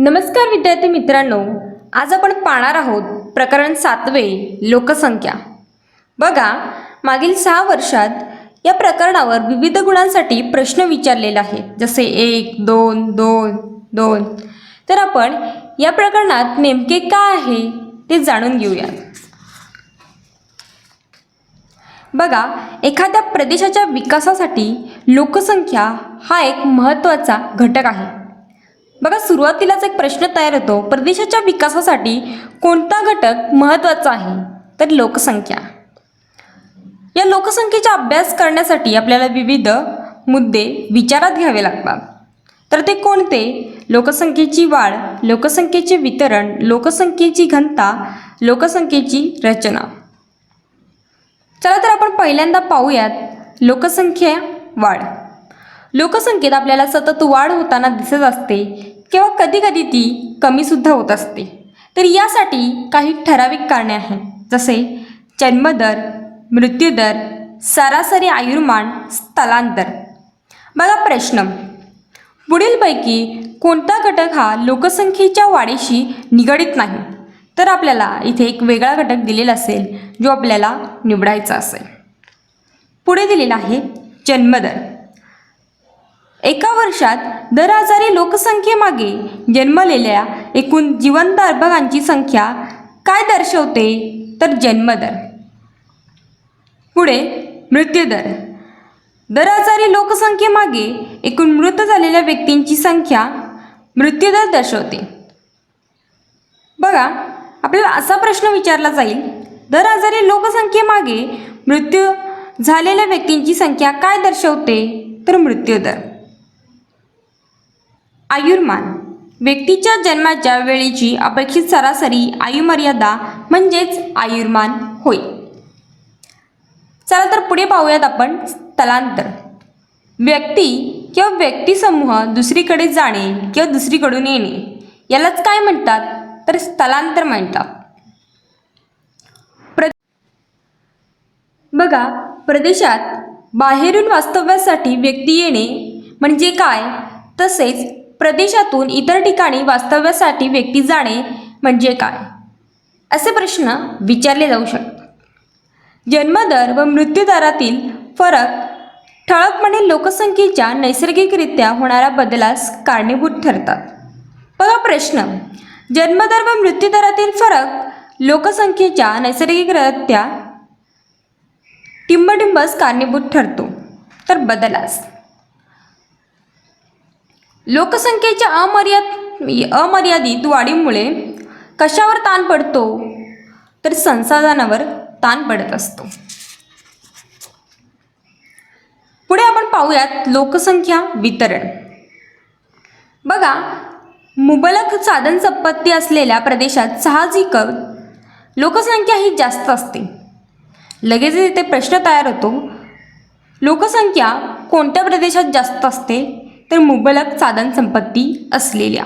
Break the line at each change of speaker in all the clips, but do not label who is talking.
नमस्कार विद्यार्थी मित्रांनो आज आपण पाहणार आहोत प्रकरण सातवे लोकसंख्या. बघा मागील सहा वर्षात या प्रकरणावर विविध गुणांसाठी प्रश्न विचारलेले आहेत. जसे एक दोन दोन दोन. तर आपण या प्रकरणात नेमके काय आहे ते जाणून घेऊयात. बघा एखाद्या प्रदेशाच्या विकासासाठी लोकसंख्या हा एक महत्त्वाचा घटक आहे. बघा सुरुवातीलाच एक प्रश्न तयार होतो. प्रदेशाच्या विकासासाठी कोणता घटक महत्त्वाचा आहे? तर लोकसंख्या. या लोकसंख्येचा अभ्यास करण्यासाठी आपल्याला विविध मुद्दे विचारात घ्यावे लागतात. तर ते कोणते? लोकसंख्येची वाढ लोकसंख्येचे वितरण लोकसंख्येची घनता लोकसंख्येची रचना. चला तर आपण पहिल्यांदा पाहूयात लोकसंख्या वाढ. लोकसंख्येत आपल्याला सतत वाढ होताना दिसत असते किंवा कधीकधी ती कमीसुद्धा होत असते. तर यासाठी काही ठराविक कारणे आहेत. जसे जन्मदर मृत्यूदर सरासरी आयुर्मान स्थलांतर. बघा प्रश्न. पुढीलपैकी कोणता घटक हा लोकसंख्येच्या वाढीशी निगडित नाही? तर आपल्याला इथे एक वेगळा घटक दिलेला असेल जो आपल्याला निवडायचा असेल. पुढे दिलेला आहे जन्मदर. एका वर्षात दर हजारी लोकसंख्येमागे जन्मलेल्या एकूण जिवंत अर्भकांची संख्या काय दर्शवते? तर जन्मदर. पुढे मृत्यूदर. दर हजारी लोकसंख्येमागे एकूण मृत झालेल्या व्यक्तींची संख्या मृत्यूदर दर्शवते. बघा आपल्याला असा प्रश्न विचारला जाईल दर हजारी लोकसंख्येमागे मृत्यू झालेल्या व्यक्तींची संख्या काय दर्शवते? तर मृत्यूदर. आयुर्मान. व्यक्तीच्या जन्माच्या वेळेची अपेक्षित सरासरी आयुमर्यादा म्हणजेच आयुर्मान होय. चला तर पुढे पाहूयात आपण स्थलांतर. व्यक्ती किंवा व्यक्तिसमूह दुसरीकडे जाणे किंवा दुसरीकडून येणे यालाच काय म्हणतात? तर स्थलांतर म्हणतात. प्र बघा प्रदेशात बाहेरून वास्तव्यासाठी व्यक्ती येणे म्हणजे काय? तसेच प्रदेशातून इतर ठिकाणी वास्तव्यासाठी व्यक्ती जाणे म्हणजे काय? असे प्रश्न विचारले जाऊ शकतात. जन्मदर व मृत्यूदरातील फरक ठळकपणे लोकसंख्येच्या नैसर्गिकरित्या होणाऱ्या बदलास कारणीभूत ठरतात. बघा प्रश्न. जन्मदर व मृत्यूदरातील फरक लोकसंख्येच्या नैसर्गिकरित्या टिंबटिंबस कारणीभूत ठरतो. तर बदलास. लोकसंख्येच्या अमर्याद अमर्यादित वाढीमुळे कशावर ताण पडतो? तर संसाधनावर ताण पडत असतो. पुढे आपण पाहूयात लोकसंख्या वितरण. बघा मुबलक साधन संपत्ती असलेल्या प्रदेशात साहजिक लोकसंख्या ही जास्त असते. लगेच इथे प्रश्न तयार होतो. लोकसंख्या कोणत्या प्रदेशात जास्त असते? तर मुबलक साधन संपत्ती असलेल्या.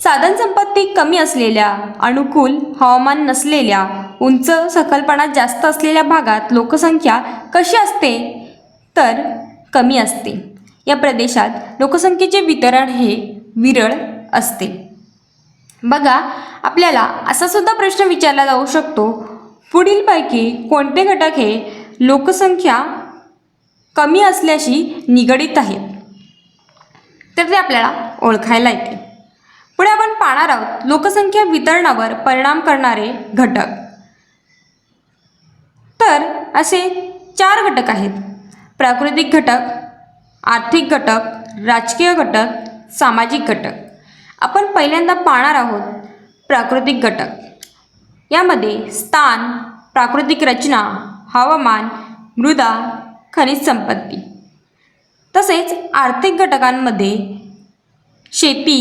साधन संपत्ती कमी असलेल्या अनुकूल हवामान नसलेल्या उंच सखलपणा जास्त असलेल्या भागात लोकसंख्या कशी असते? तर कमी असते. या प्रदेशात लोकसंख्येचे वितरण हे विरळ असते. बघा आपल्याला असा सुद्धा प्रश्न विचारला जाऊ शकतो पुढीलपैकी कोणते घटक हे लोकसंख्या कमी असल्याशी निगडीत आहेत? तर ते आपल्याला ओळखायला येते पुढे आपण पाहणार आहोत लोकसंख्या वितरणावर परिणाम करणारे घटक. तर असे चार घटक आहेत. प्राकृतिक घटक आर्थिक घटक राजकीय घटक सामाजिक घटक. आपण पहिल्यांदा पाहणार आहोत प्राकृतिक घटक. यामध्ये स्थान प्राकृतिक रचना हवामान मृदा खनिज संपत्ती. तसेच आर्थिक घटकांमध्ये शेती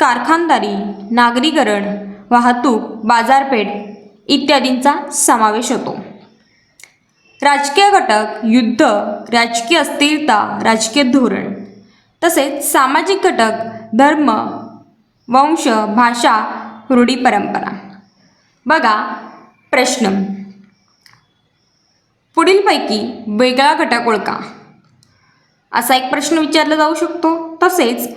कारखानदारी नागरीकरण वाहतूक बाजारपेठ इत्यादींचा समावेश होतो. राजकीय घटक युद्ध राजकीय अस्थिरता राजकीय धोरण तसेच सामाजिक घटक धर्म वंश भाषा रूढी परंपरा. बघा प्रश्न. पुढीलपैकी वेगळा घटक ओळखा. असा एक प्रश्न विचारला जाऊ शकतो. तसेच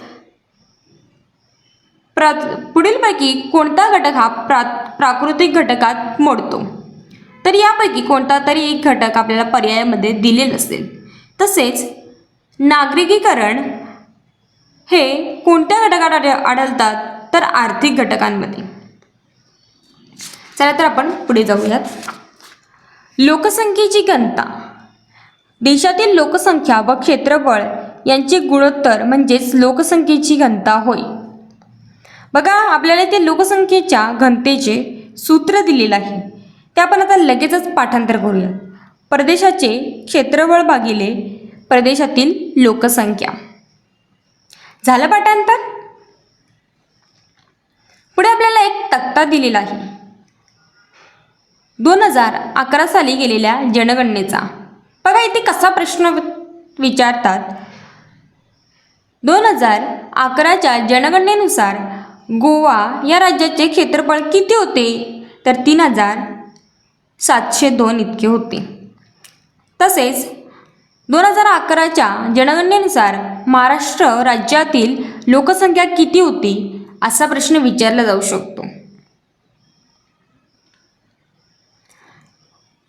प्र पुढीलपैकी कोणता घटक हा प्रा प्राकृतिक घटकात मोडतो? तर यापैकी कोणता तरी एक घटक आपल्याला पर्यायामध्ये दिलेला असेल. तसेच नागरिकीकरण हे कोणत्या घटकात आढ- आढळतात? तर आर्थिक घटकांमध्ये. चला तर आपण पुढे जाऊयात. लोकसंख्येची घनता. देशातील लोकसंख्या व क्षेत्रफळ यांचे गुणोत्तर म्हणजेच लोकसंख्येची घनता होय. बघा आपल्याला ते लोकसंख्येच्या घनतेचे सूत्र दिलेलं आहे. ते आपण आता लगेचच पाठांतर करूया. प्रदेशाचे क्षेत्रफळ भागिले प्रदेशातील लोकसंख्या. झालं पाठांतर? पुढे आपल्याला एक तक्ता दिलेला आहे. दोन हजार अकरा साली गेलेल्या जनगणनेचा. बघा इथे कसा प्रश्न विचारतात? दोन हजार अकराच्या जनगणनेनुसार गोवा या राज्याचे क्षेत्रफळ किती होते? तर तीन हजार सातशे दोन इतके होते. तसेच दोन हजार अकराच्या जनगणनेनुसार महाराष्ट्र राज्यातील लोकसंख्या किती होती? असा प्रश्न विचारला जाऊ शकतो.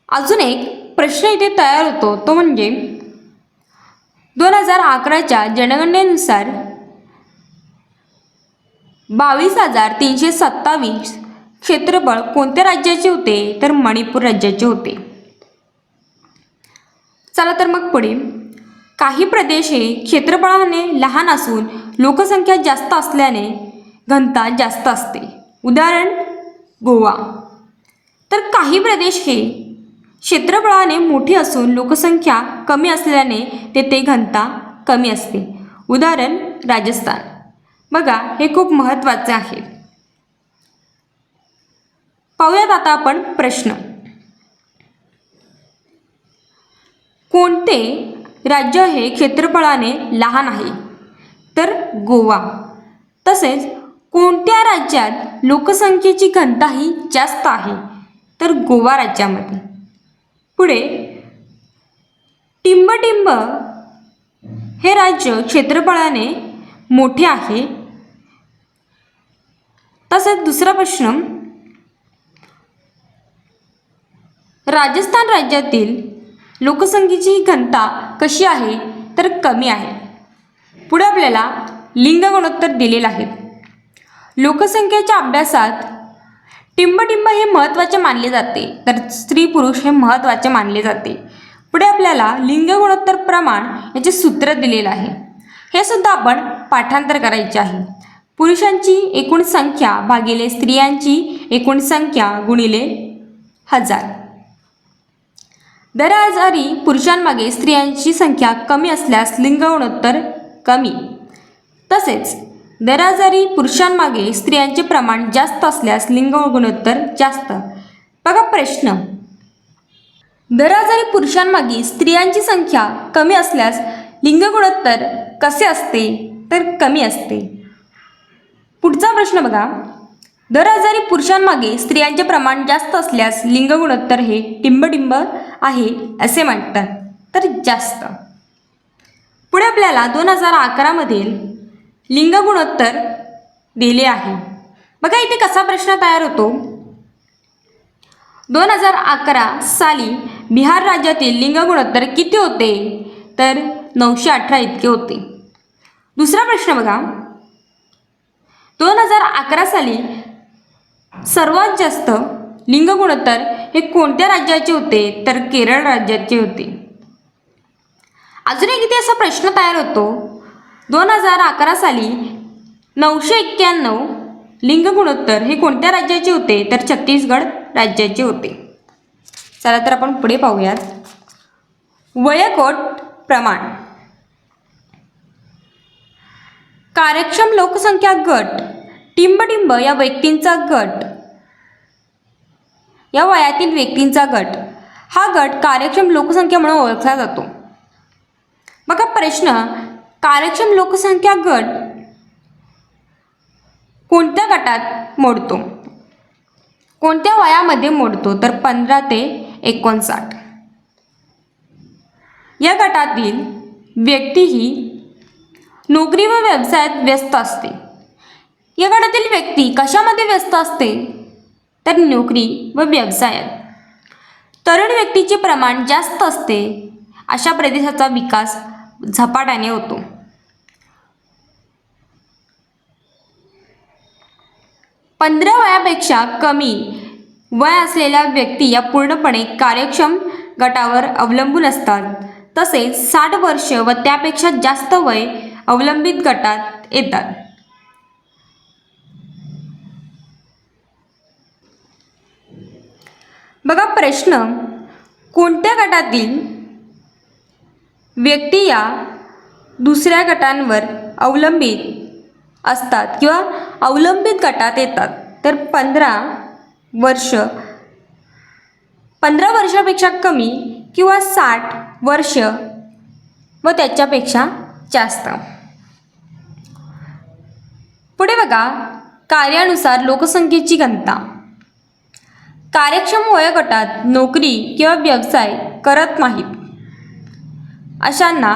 अजून एक प्रश्न इथे तयार होतो तो म्हणजे दोन हजार अकराच्या जनगणनेनुसार बावीस हजार तीनशे सत्तावीस क्षेत्रफळ कोणत्या राज्याचे होते? तर मणिपूर राज्याचे होते. चला तर मग पुढे. काही प्रदेश हे क्षेत्रफळाने लहान असून लोकसंख्या जास्त असल्याने घनता जास्त असते. उदाहरण गोवा. तर काही प्रदेश हे क्षेत्रफळाने मोठे असून लोकसंख्या कमी असल्याने तेथे घनता कमी असते. उदाहरण राजस्थान. बघा हे खूप महत्त्वाचं आहे. पाहूयात आता आपण प्रश्न. कोणते राज्य हे क्षेत्रफळाने लहान आहे? तर गोवा. तसेच कोणत्या राज्यात लोकसंख्येची घनता ही जास्त आहे? तर गोवा राज्यामध्ये. पुढे टिंबटिंब हे राज्य क्षेत्रफळाने मोठे आहे. तसेच दुसरा प्रश्न. राजस्थान राज्यातील लोकसंख्येची घनता कशी आहे? तर कमी आहे. पुढे आपल्याला लिंग गुणोत्तर दिलेलं आहे. लोकसंख्येच्या अभ्यासात टिंबटिंब हे महत्त्वाचे मानले जाते तर स्त्री पुरुष हे महत्त्वाचे मानले जाते. पुढे आपल्याला लिंग गुणोत्तर प्रमाण याचे सूत्र दिलेलं आहे. हे सुद्धा आपण पाठांतर करायचे आहे. पुरुषांची एकूण संख्या भागिले स्त्रियांची एकूण संख्या गुणिले हजार. दरआजारी पुरुषांमागे स्त्रियांची संख्या कमी असल्यास लिंग गुणोत्तर कमी. तसेच दरआजारी पुरुषांमागे स्त्रियांचे प्रमाण जास्त असल्यास लिंग गुणोत्तर जास्त. बघा प्रश्न. दरआजारी पुरुषांमागे स्त्रियांची संख्या कमी असल्यास लिंग गुणोत्तर कसे असते? तर कमी असते. पुढचा प्रश्न बघा. दर हजारी पुरुषांमागे स्त्रियांचे प्रमाण जास्त असल्यास लिंग गुणोत्तर हे टिंबटिंब आहे असे म्हणतात. तर जास्त. पुढे आपल्याला दोन हजार अकरामधील लिंग गुणोत्तर दिले आहे. बघा इथे कसा प्रश्न तयार होतो? दोन हजार अकरा साली बिहार राज्यातील लिंग गुणोत्तर किती होते? तर नऊशे अठरा इतके होते. दुसरा प्रश्न बघा. दोन हजार अकरा साली सर्वात जास्त लिंग गुणोत्तर हे कोणत्या राज्याचे होते? तर केरळ राज्याचे होते. अजून एक इथे असा प्रश्न तयार होतो. दोन हजार अकरा साली नऊशे एक्क्याण्णव लिंग गुणोत्तर हे कोणत्या राज्याचे होते? तर छत्तीसगड राज्याचे होते. चला तर आपण पुढे पाहूयात. वयकोट प्रमाण. कार्यक्षम लोकसंख्या गट टिंबटिंब या व्यक्तींचा गट. या वयातील व्यक्तींचा गट. हा गट कार्यक्षम लोकसंख्या म्हणून ओळखला जातो. बघा प्रश्न कार्यक्षम लोकसंख्या गट कोणत्या गटात मोडतो? कोणत्या वयामध्ये मोडतो? तर पंधरा ते एकोणसाठ. या गटातील व्यक्ती ही नोकरी व व्यवसायात व्यस्त असते. या गटातील व्यक्ती कशामध्ये व्यस्त असते? तर नोकरी व व्यवसायात. तरुण व्यक्तीचे प्रमाण जास्त असते अशा प्रदेशाचा विकास झपाट्याने होतो. पंधरा वयापेक्षा कमी वय असलेल्या व्यक्ती या पूर्णपणे कार्यक्षम गटावर अवलंबून असतात. तसेच साठ वर्ष व त्यापेक्षा जास्त वय अवलंबित गटात येतात. बघा प्रश्न कोणत्या गटातील व्यक्ती या दुसऱ्या गटांवर अवलंबित असतात किंवा अवलंबित गटात येतात? तर पंधरा वर्ष पंधरा वर्षापेक्षा कमी किंवा साठ वर्ष व त्याच्यापेक्षा जास्त. पुढे बघा कार्यानुसार लोकसंख्येची घनता. कार्यक्षम वयोगटात नोकरी किंवा व्यवसाय करत नाहीत. अशांना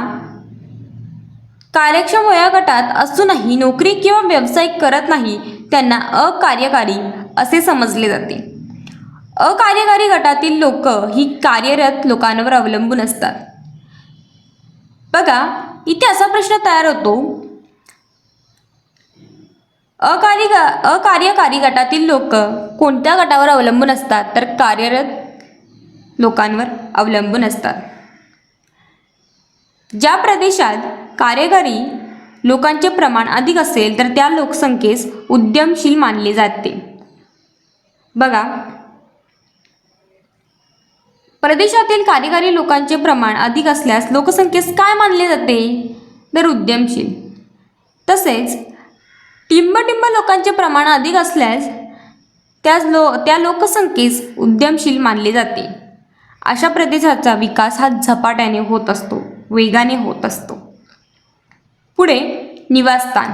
कार्यक्षम वयोगटात असूनही नोकरी किंवा व्यवसाय करत नाही त्यांना अकार्यकारी असे समजले जाते. अकार्यकारी गटातील लोक ही कार्यरत लोकांवर अवलंबून असतात. बघा इथे असा प्रश्न तयार होतो अकार्य अकार्यकारी गटातील लोक कोणत्या गटावर अवलंबून असतात? तर कार्यरत लोकांवर अवलंबून असतात. ज्या प्रदेशात कार्यकारी लोकांचे प्रमाण अधिक असेल तर त्या लोकसंख्येस उद्यमशील मानले जाते. बघा. प्रदेशातील कार्यकारी लोकांचे प्रमाण अधिक असल्यास लोकसंख्येस काय मानले जाते? तर उद्यमशील. तसेच टिंबटिंब लोकांचे प्रमाण अधिक असल्यास त्याच लो त्या लोकसंख्येस उद्यमशील मानले जाते. अशा प्रदेशाचा विकास हा झपाट्याने होत असतो वेगाने होत असतो. पुढे निवासस्थान.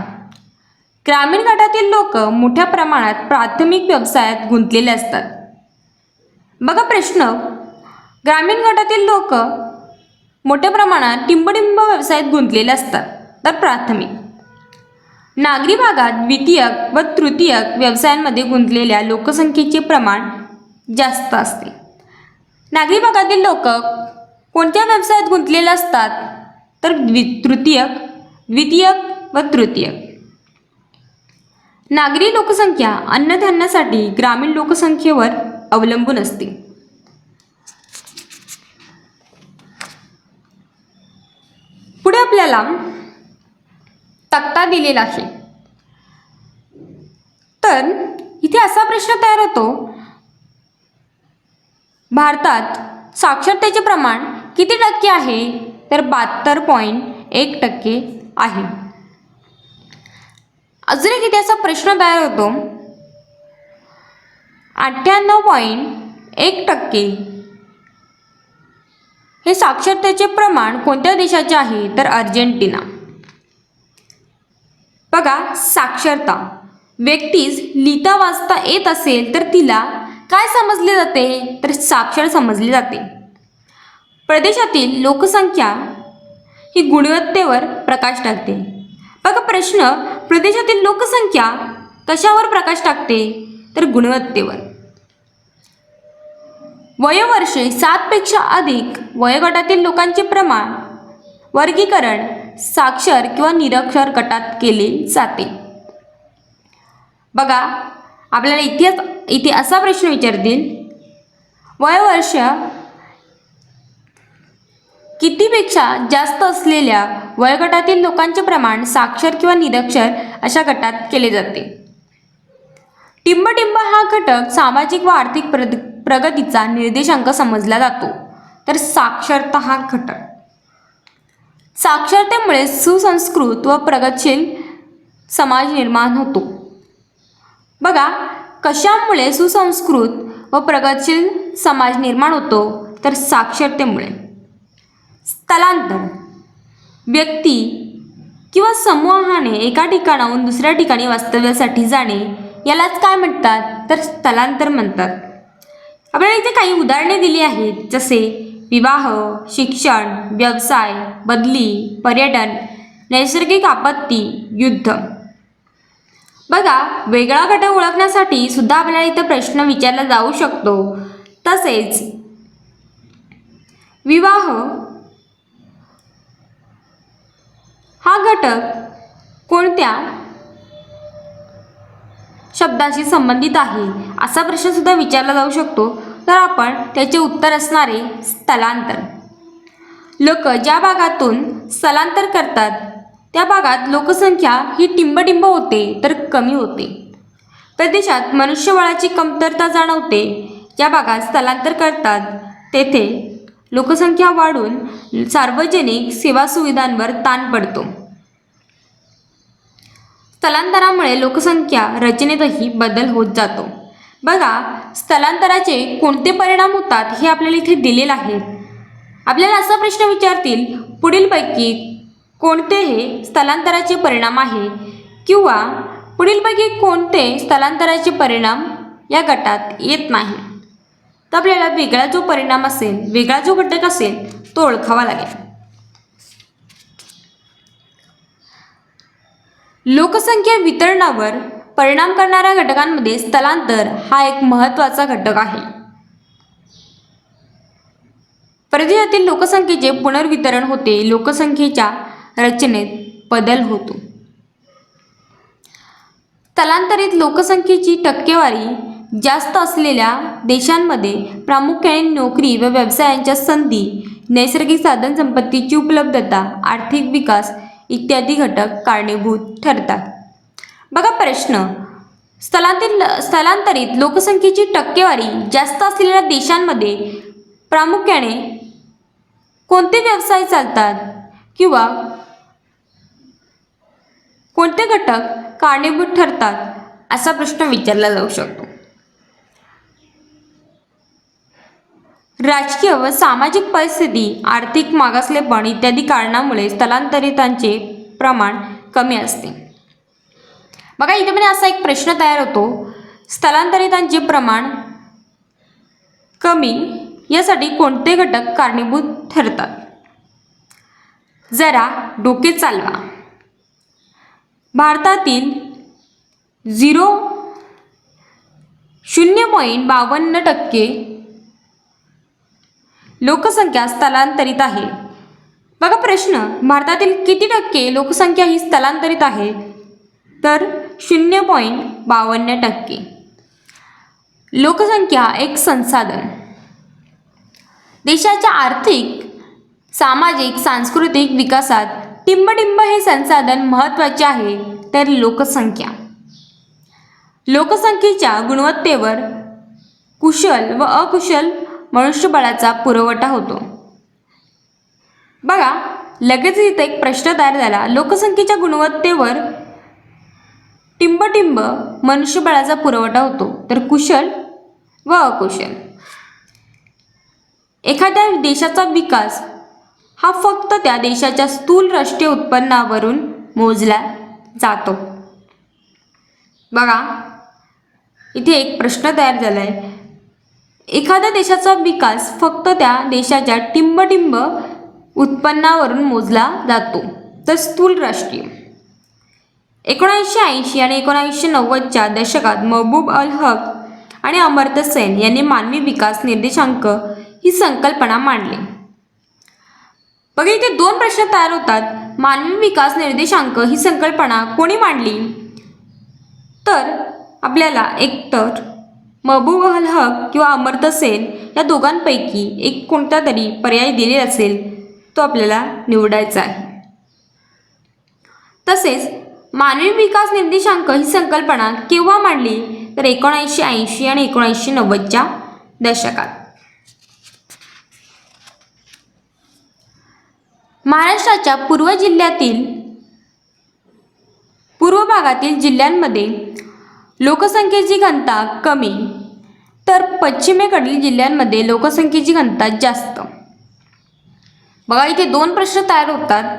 ग्रामीण गटातील लोक मोठ्या प्रमाणात प्राथमिक व्यवसायात गुंतलेले असतात. बघा प्रश्न. ग्रामीण गटातील लोक मोठ्या प्रमाणात टिंबटिंब व्यवसायात गुंतलेले असतात तर प्राथमिक. नागरी भागात द्वितीयक व तृतीयक व्यवसायांमध्ये गुंतलेल्या लोकसंख्येचे प्रमाण जास्त असते. नागरी भागातील लोक कोणत्या व्यवसायात गुंतलेले असतात? तर द्वि तृतीयक द्वितीयक व तृतीयक नागरी लोकसंख्या अन्नधान्यासाठी ग्रामीण लोकसंख्येवर अवलंबून असते. पुढे आपल्याला तक्ता दिलेला आहे. तर इथे असा प्रश्न तयार होतो. भारतात साक्षरतेचे प्रमाण किती टक्के आहे? तर बहात्तर पॉईंट एक टक्के आहे. अजून एक इथे असा प्रश्न तयार होतो. अठ्ठ्याण्णव पॉईंट एक टक्के. हे साक्षरतेचे प्रमाण कोणत्या देशाचे आहे? तर अर्जेंटिना. बघा साक्षरता. व्यक्तीस लिहिता वाचता येत असेल तर तिला काय समजले जाते? तर साक्षर समजले जाते. प्रदेशातील लोकसंख्या ही गुणवत्तेवर प्रकाश टाकते. बघा प्रश्न प्रदेशातील लोकसंख्या कशावर प्रकाश टाकते? तर गुणवत्तेवर. वयोवर्षे सातपेक्षा अधिक वयोगटातील लोकांचे प्रमाण वर्गीकरण साक्षर किंवा निरक्षर गटात केले जाते. बघा आपल्याला इतिहास इथे असा प्रश्न विचारतील वयवर्ष कितीपेक्षा जास्त असलेल्या वयोगटातील लोकांचे प्रमाण साक्षर किंवा निरक्षर अशा गटात केले जाते. टिंबटिंब हा घटक सामाजिक व आर्थिक प्रद प्रगतीचा निर्देशांक समजला जातो. तर साक्षरता हा घटक. साक्षरतेमुळे सुसंस्कृत व प्रगतशील समाज निर्माण होतो. बघा कशामुळे सुसंस्कृत व प्रगतशील समाज निर्माण होतो? तर साक्षरतेमुळे. स्थलांतर. व्यक्ती किंवा समूहाने एका ठिकाणाहून दुसऱ्या ठिकाणी वास्तव्यासाठी जाणे यालाच काय म्हणतात? तर स्थलांतर म्हणतात. आपल्याला इथे काही उदाहरणे दिली आहेत. जसे विवाह शिक्षण व्यवसाय बदली पर्यटन नैसर्गिक आपत्ती युद्ध. बघा वेगळा घटक ओळखण्यासाठी सुद्धा आपल्याला इथं प्रश्न विचारला जाऊ शकतो. तसेच विवाह हा घटक कोणत्या शब्दाशी संबंधित आहे? असा प्रश्न सुद्धा विचारला जाऊ शकतो. तर आपण त्याचे उत्तर असणारे स्थलांतर. लोक ज्या भागातून स्थलांतर करतात त्या भागात लोकसंख्या ही टिंबटिंब होते तर कमी होते. प्रदेशात मनुष्यबळाची कमतरता जाणवते ज्या भागात स्थलांतर करतात तेथे लोकसंख्या वाढून सार्वजनिक सेवा सुविधांवर ताण पडतो. स्थलांतरामुळे लोकसंख्या रचनेतही बदल होत जातो. बघा स्थलांतराचे कोणते परिणाम होतात हे आपल्याला इथे दिलेलं आहे. आपल्याला असा प्रश्न विचारतील पुढीलपैकी कोणते हे स्थलांतराचे परिणाम आहे किंवा पुढीलपैकी कोणते स्थलांतराचे परिणाम या गटात येत नाही. तर आपल्याला वेगळा जो परिणाम असेल वेगळा जो घटक असेल तो ओळखावा लागेल. लोकसंख्या वितरणावर परिणाम करणाऱ्या घटकांमध्ये स्थलांतर हा एक महत्त्वाचा घटक आहे. प्रदेशातील लोकसंख्येचे पुनर्वितरण होते लोकसंख्येच्या रचनेत बदल होतो. स्थलांतरित लोकसंख्येची टक्केवारी जास्त असलेल्या देशांमध्ये प्रामुख्याने नोकरी व व्यवसायांच्या संधी नैसर्गिक साधनसंपत्तीची उपलब्धता आर्थिक विकास इत्यादी घटक कारणीभूत ठरतात. बघा प्रश्न. स्थलांतरित स्थलांतरित लोकसंख्येची टक्केवारी जास्त असलेल्या देशांमध्ये प्रामुख्याने कोणते व्यवसाय चालतात? किंवा कोणते घटक कारणीभूत ठरतात? असा प्रश्न विचारला जाऊ शकतो. राजकीय व सामाजिक परिस्थिती आर्थिक मागासलेपण इत्यादी कारणामुळे स्थलांतरितांचे प्रमाण कमी असते. बघा इथे म्हणजे असा एक प्रश्न तयार होतो. स्थलांतरितांचे प्रमाण कमी यासाठी कोणते घटक कारणीभूत ठरतात? जरा डोके चालवा. भारतातील झिरो शून्य पॉईंट बावन्न टक्के लोकसंख्या स्थलांतरित आहे. बघा प्रश्न भारतातील किती टक्के लोकसंख्या ही स्थलांतरित आहे? तर शून्य पॉईंट बावन्न टक्के. लोकसंख्या एक संसाधन. देशाच्या आर्थिक सामाजिक सांस्कृतिक विकासात टिंबटिंब हे संसाधन महत्त्वाचे आहे तर लोकसंख्या. लोकसंख्येच्या गुणवत्तेवर कुशल व अकुशल मनुष्यबळाचा पुरवठा होतो. बघा लगेच इथे एक प्रश्न तयार झाला. लोकसंख्येच्या गुणवत्तेवर टिंबटिंब मनुष्यबळाचा पुरवठा होतो. तर कुशल व अकुशल. एखाद्या देशाचा विकास हा फक्त त्या देशाच्या स्थूल राष्ट्रीय उत्पन्नावरून मोजला जातो. बघा इथे एक प्रश्न तयार झाला आहे एखाद्या देशाचा विकास फक्त त्या देशाच्या टिंबटिंब उत्पन्नावरून मोजला जातो. तर स्थूल राष्ट्रीय. एकोणीसशे ऐंशी आणि एकोणीसशे नव्वदच्या दशकात महबूब अल हक आणि अमर्त्य सेन यांनी मानवी विकास निर्देशांक ही संकल्पना मांडली. बघा इथे दोन प्रश्न तयार होतात. मानवी विकास निर्देशांक ही संकल्पना कोणी मांडली? तर आपल्याला एकतर महबूब अल हक किंवा अमर्त्य सेन या दोघांपैकी एक कोणता तरी पर्याय दिलेला असेल तो आपल्याला निवडायचा आहे. तसेच मानवी विकास निर्देशांक ही संकल्पना केव्हा मांडली? तर एकोणीसशे ऐंशी आणि एकोणीसशे नव्वदच्या दशकात. महाराष्ट्राच्या पूर्व जिल्ह्यातील पूर्व भागातील जिल्ह्यांमध्ये लोकसंख्येची घनता कमी तर पश्चिमेकडील जिल्ह्यांमध्ये लोकसंख्येची घनता जास्त. बघा इथे दोन प्रश्न तयार होतात.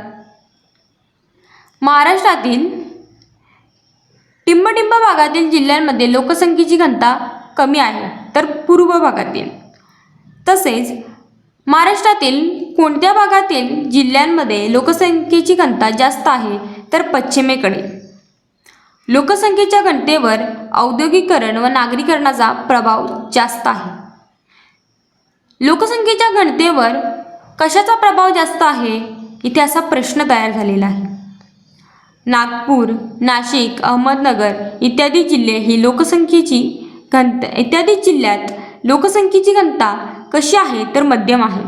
महाराष्ट्रातील टिंबटिंब भागातील जिल्ह्यांमध्ये लोकसंख्येची घनता कमी आहे तर पूर्व भागातील. तसेच महाराष्ट्रातील कोणत्या भागातील जिल्ह्यांमध्ये लोकसंख्येची घनता जास्त आहे तर पश्चिमेकडे. लोकसंख्येच्या घनतेवर औद्योगिकरण व नागरीकरणाचा प्रभाव जास्त आहे. लोकसंख्येच्या घनतेवर कशाचा प्रभाव जास्त आहे इथे असा प्रश्न तयार झालेला आहे. नागपूर नाशिक अहमदनगर इत्यादी जिल्हे ही लोकसंख्येची घनता इत्यादी जिल्ह्यात लोकसंख्येची घनता कशी आहे तर मध्यम आहे.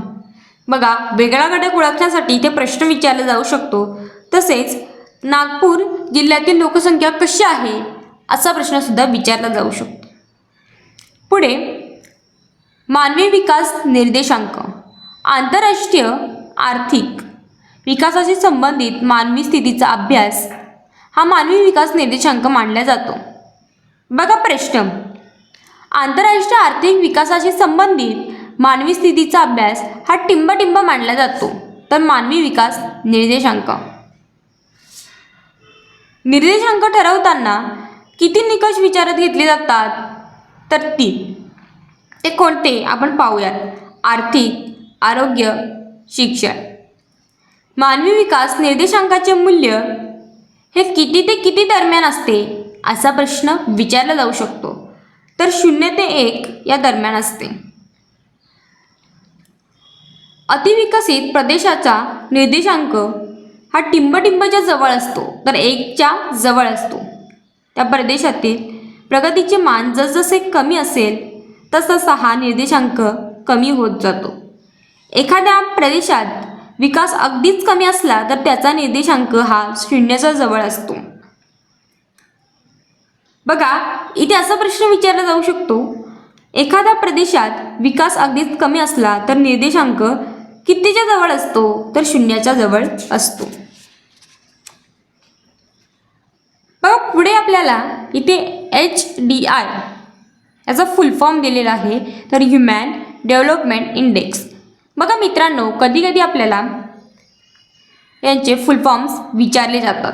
बघा वेगळा घटक ओळखण्यासाठी इथे प्रश्न विचारला जाऊ शकतो. तसेच नागपूर जिल्ह्यातील लोकसंख्या कशी आहे असा प्रश्नसुद्धा विचारला जाऊ शकतो. पुढे मानवी विकास निर्देशांक आंतरराष्ट्रीय आर्थिक विकासाशी संबंधित मानवी स्थितीचा अभ्यास. हा मानवी विकास निर्देशांक मानला जातो. बघा प्रश्न. आंतरराष्ट्रीय आर्थिक विकासाशी संबंधित मानवी स्थितीचा अभ्यास हा टिंबटिंब मानला जातो. तर मानवी विकास निर्देशांक. निर्देशांक ठरवताना किती निकष विचारात घेतले जातात? तर तीन ते कोणते? आपण पाहूयात. आर्थिक आरोग्य शिक्षण. मानवी विकास निर्देशांकाचे मूल्य हे किती ते किती दरम्यान असते असा प्रश्न विचारला जाऊ शकतो. तर शून्य ते एक या दरम्यान असते. अतिविकसित प्रदेशाचा निर्देशांक हा टिंबटिंबच्या जवळ असतो तर एकच्या जवळ असतो. त्या प्रदेशातील प्रगतीचे मान जसजसे कमी असेल तसतसा हा निर्देशांक कमी होत जातो. एखाद्या प्रदेशात विकास अगदीच कमी असला तर त्याचा निर्देशांक हा शून्याच्या जवळ असतो. बघा इथे असा प्रश्न विचारला जाऊ शकतो. एखाद्या प्रदेशात विकास अगदीच कमी असला तर निर्देशांक कितीच्या जवळ असतो? तर शून्याच्या जवळ असतो. बघा पुढे आपल्याला इथे एच डी आय याचा फुल फॉर्म दिलेला आहे. तर ह्युमॅन डेव्हलपमेंट इंडेक्स बघा मित्रांनो कधी कधी आपल्याला यांचे फुल फॉर्म्स विचारले जातात.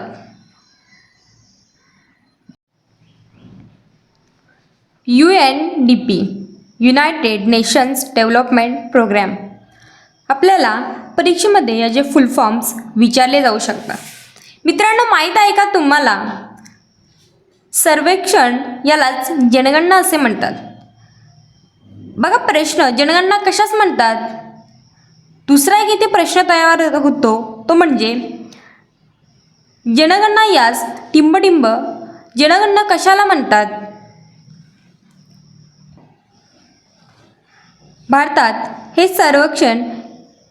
U N D P united nations development programme आपल्याला परीक्षेमध्ये याचे फुल फॉर्म्स विचारले जाऊ शकतात. मित्रांनो माहीत आहे का तुम्हाला? सर्वेक्षण यालाच जनगणना असे म्हणतात. बघा प्रश्न जनगणना कशाच म्हणतात? दुसरा एक इथे प्रश्न तयार होतो. तो म्हणजे जनगणना यास टिंबटिंब जनगणना कशाला म्हणतात? भारतात हे सर्वेक्षण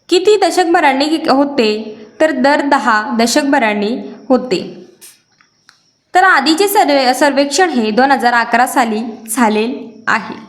किती दशकभरांनी होते? तर दर दहा दशकभरांनी होते. तर आधीचे सर्वे सर्वेक्षण हे दोन हजार अकरा साली झाले आहे.